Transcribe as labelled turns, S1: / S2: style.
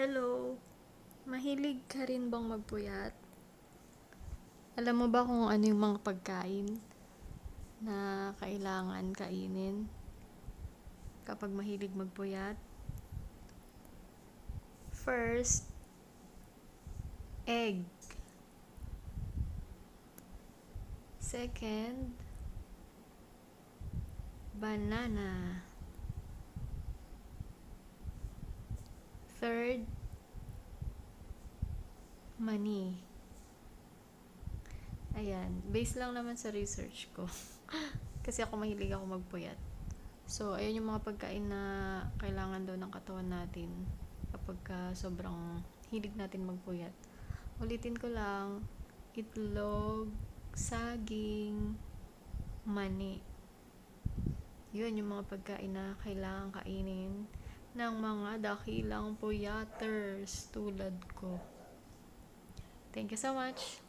S1: Hello! Mahilig ka rin bang magpuyat? Alam mo ba kung ano yung mga pagkain na kailangan kainin kapag mahilig magpuyat? First, egg. Second, banana. Third, money. Ayan, based lang naman sa research ko. Kasi ako mahilig ako magpuyat. So, ayun yung mga pagkain na kailangan daw ng katawan natin kapag ka sobrang hilig natin magpuyat. Ulitin ko lang, itlog, saging, mani. Yun yung mga pagkain na kailangan kainin ng mga dakilang puyaters tulad ko. Thank you so much.